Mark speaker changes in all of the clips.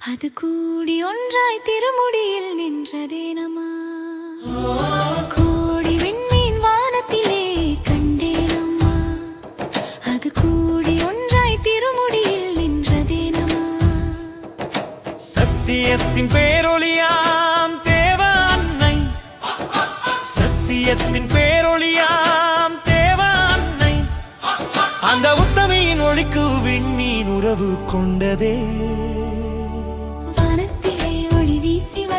Speaker 1: அது கூடி ஒன்றாய் திருமுடியில் நின்றதே நமா. கோடி விண்மீன் வானத்திலே கண்டேன் அம்மா அது கூடி ஒன்றாய் திருமுடியில் நின்றதே நமா.
Speaker 2: சத்தியத்தின் பேரொழியாம் தேவ அன்னை சத்தியத்தின் பேரொழியாம் தேவ அன்னை அந்த உத்தமையின் ஒளிக்கு விண்மீன் உறவு கொண்டதே.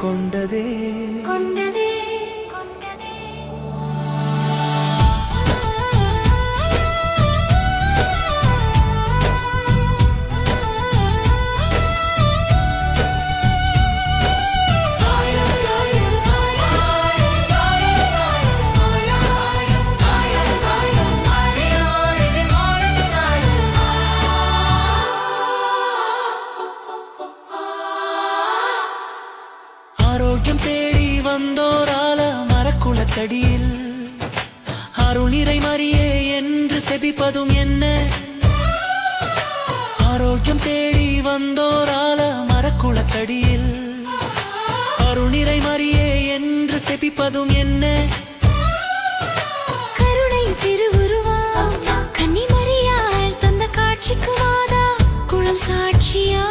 Speaker 1: கொண்டதே
Speaker 2: வந்தோரால மரக்குளத்தடியில் அருணிரை மறியே என்று செபிப்பதும் என்ன? ஆரோக்கியம் தேடி வந்தோரால மரக்குளத்தடியில் அருணிரை மறியே என்று செபிப்பதும் என்ன?
Speaker 1: கருணை திருவுருவா கன்னிமரியால் தந்த காட்சிக்கு வாதா குளம்
Speaker 2: சாட்சியா?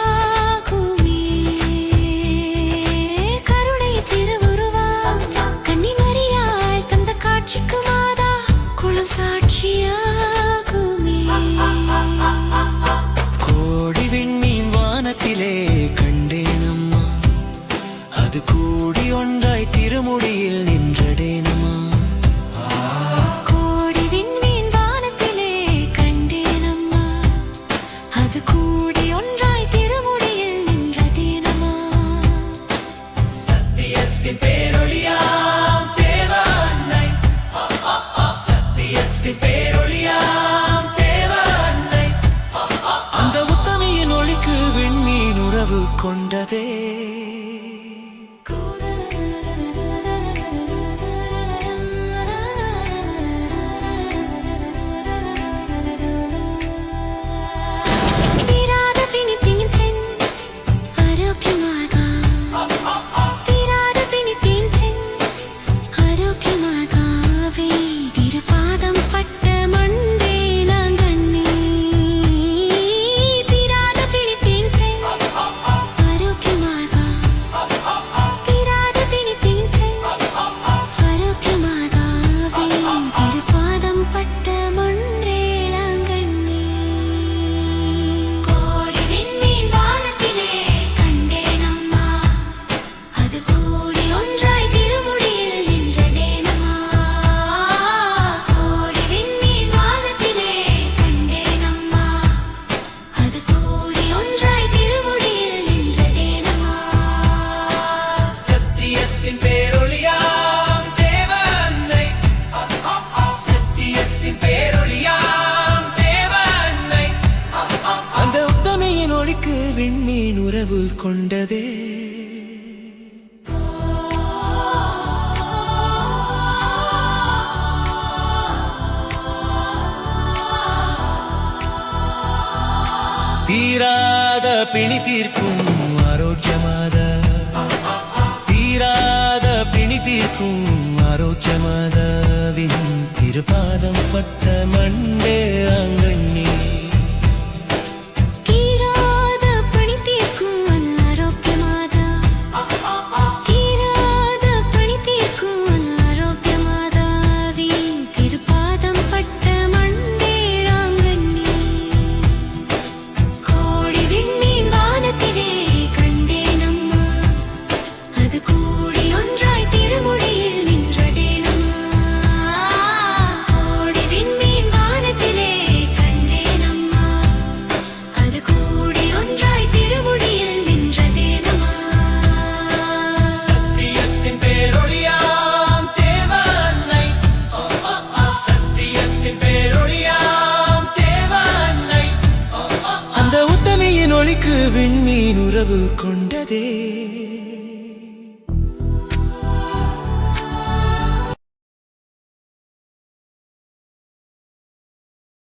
Speaker 2: கடவுள் கொண்டதே.
Speaker 1: தீராத பிணி
Speaker 2: தீர்க்கும் ஆரோக்கியமாத. தீராத பிணி தீர்க்கும் ஆரோக்கியமாதவின் திருபாதம் பட்ட
Speaker 1: மண் ஒளிக்கு விண்மீன் உறவு கொண்டதே.